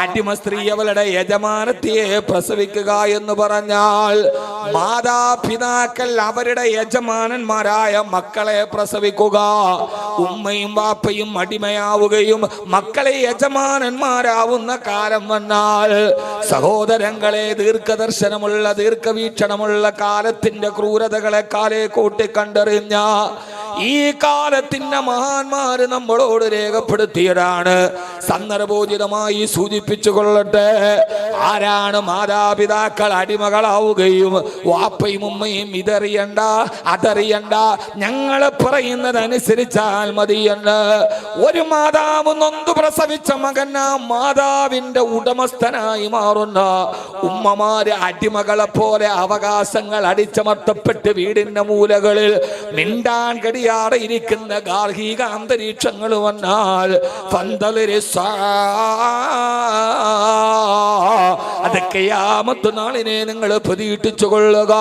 അടിമ സ്ത്രീ അവളുടെ യജമാനത്തിയെ പ്രസവിക്കുക എന്ന് പറഞ്ഞാൽ മാതാപിതാക്കൾ അവരുടെ യജമാനന്മാരായ മക്കളെ പ്രസവിക്കുക. ഉമ്മയും വാപ്പയും അടിമയാവുകയും മക്കളെ യജമാനന്മാരാവുന്ന കാലം വന്നാൽ സഹോദരങ്ങളെ ദീർഘദർശനമുള്ള ദീർഘവീക്ഷണമുള്ള കാലത്തിന്റെ ക്രൂരതകളെ കാലേ കൂട്ടി കണ്ടറിഞ്ഞ ഈ കാലത്തിന്റെ മഹാന്മാര് നമ്മളോട് രേഖപ്പെടുത്തിയതാണ്. സന്ദർഭോചിതമായി സൂചിപ്പിച്ചു കൊള്ളട്ടെ. ആരാണ് മാതാപിതാക്കൾ അടിമകളാവുകയും വാപ്പയും ഉമ്മയും ഇതറിയണ്ട അതറിയണ്ട ഞങ്ങൾ പറയുന്നതനുസരിച്ചാൽ മതിയെന്ന്. ഒരു മാതാവ് നൊന്തു പ്രസവിച്ച മകൻ ആ മാതാവിന്റെ ഉടമസ്ഥനായി മാറുന്ന ഉമ്മമാര് അടിമകളെ പോലെ അവകാശങ്ങൾ അടിച്ചമർത്തപ്പെട്ട് വീടിന്റെ മൂലകളിൽ മിണ്ടാൻ കടിയാറെ ഇരിക്കുന്ന ഗാർഹിക അന്തരീക്ഷങ്ങൾ വന്നാൽ അതൊക്കെ യാമത്ത് നാളിനെ നിങ്ങൾ പ്രതീക്ഷിച്ചു കൊള്ളുക